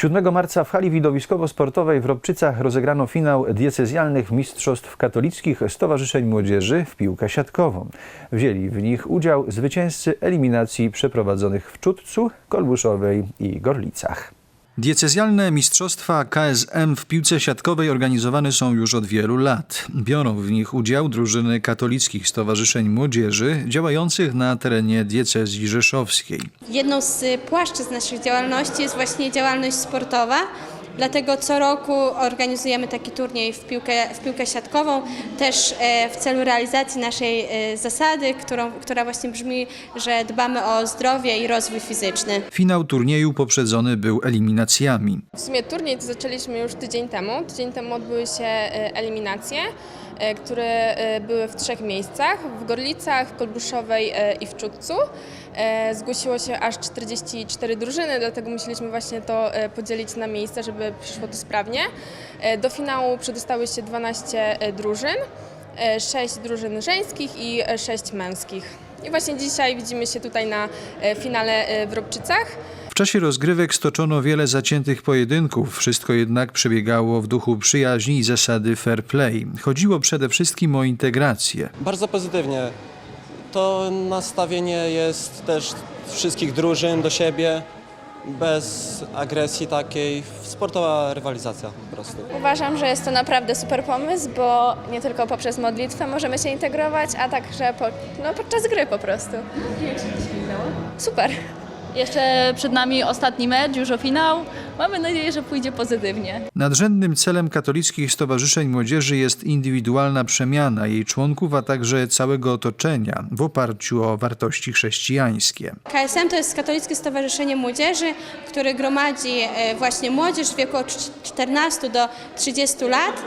7 marca w hali widowiskowo-sportowej w Robczycach rozegrano finał diecezjalnych mistrzostw katolickich Stowarzyszeń Młodzieży w piłkę siatkową. Wzięli w nich udział zwycięzcy eliminacji przeprowadzonych w Czudcu, Kolbuszowej i Gorlicach. Diecezjalne mistrzostwa KSM w piłce siatkowej organizowane są już od wielu lat. Biorą w nich udział drużyny katolickich stowarzyszeń młodzieży działających na terenie diecezji rzeszowskiej. Jedną z płaszczyzn naszych działalności jest właśnie działalność sportowa. Dlatego co roku organizujemy taki turniej w piłkę, w piłkę siatkową, też e, w celu realizacji naszej e, zasady, którą, która właśnie brzmi, że dbamy o zdrowie i rozwój fizyczny. Finał turnieju poprzedzony był eliminacjami. W sumie turniej to zaczęliśmy już tydzień temu. Tydzień temu odbyły się e, eliminacje, które e, były w trzech miejscach, w Gorlicach, Kolbuszowej e, i w Czudcu. E, Zgłosiło się aż 44 drużyny, dlatego musieliśmy właśnie to e, podzielić na miejsca, żeby przyszło to sprawnie. E, Do finału przedostały się 12 e, drużyn, 6 drużyn żeńskich i 6 męskich. I właśnie dzisiaj widzimy się tutaj na e, finale e, w Robczycach. W czasie rozgrywek stoczono wiele zaciętych pojedynków, wszystko jednak przebiegało w duchu przyjaźni i zasady fair play. Chodziło przede wszystkim o integrację. Bardzo pozytywnie. To nastawienie jest też wszystkich drużyn do siebie, bez agresji takiej, sportowa rywalizacja po prostu. Uważam, że jest to naprawdę super pomysł, bo nie tylko poprzez modlitwę możemy się integrować, a także po, no, podczas gry po prostu. Super. Jeszcze przed nami ostatni mecz, już o finał. Mamy nadzieję, że pójdzie pozytywnie. Nadrzędnym celem katolickich stowarzyszeń młodzieży jest indywidualna przemiana jej członków, a także całego otoczenia w oparciu o wartości chrześcijańskie. KSM to jest Katolickie Stowarzyszenie Młodzieży, które gromadzi e, właśnie młodzież w wieku od cz- 14 do 30 lat,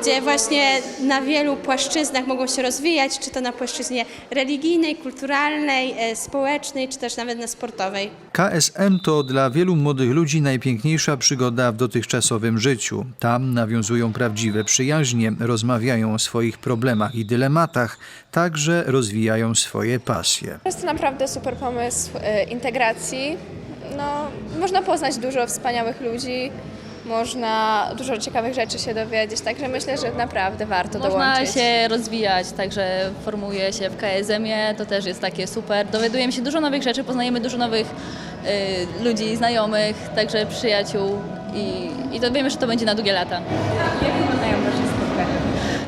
gdzie właśnie na wielu płaszczyznach mogą się rozwijać, czy to na płaszczyźnie religijnej, kulturalnej, e, społecznej, czy też nawet na sportowej. KSM to dla wielu młodych ludzi najpiękniejsza przygoda w dotychczasowym życiu. Tam nawiązują prawdziwe przyjaźnie, rozmawiają o swoich problemach i dylematach, także rozwijają swoje pasje. Jest to naprawdę super pomysł e, integracji. No, można poznać dużo wspaniałych ludzi, można dużo ciekawych rzeczy się dowiedzieć, także myślę, że naprawdę warto Można dołączyć. się rozwijać, także formuje się w KSM-ie, to też jest takie super. Dowiadujemy się dużo nowych rzeczy, poznajemy dużo nowych y, ludzi, znajomych, także przyjaciół i, i to wiemy, że to będzie na długie lata.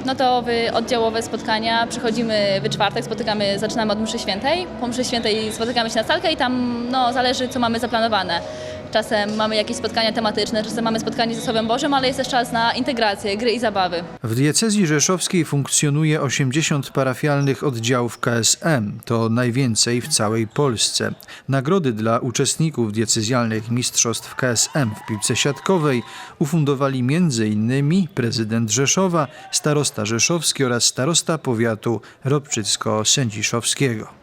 No to w oddziałowe spotkania przychodzimy w czwartek, spotykamy, zaczynamy od mszy świętej. Po mszy świętej spotykamy się na salkę i tam no, zależy, co mamy zaplanowane. Czasem mamy jakieś spotkania tematyczne, czasem mamy spotkanie ze Słowem Bożym, ale jest też czas na integrację, gry i zabawy. W diecezji rzeszowskiej funkcjonuje 80 parafialnych oddziałów KSM. To najwięcej w całej Polsce. Nagrody dla uczestników diecezjalnych mistrzostw KSM w piłce siatkowej ufundowali m.in. prezydent Rzeszowa, starosta rzeszowski oraz starosta powiatu robczycko-sędziszowskiego.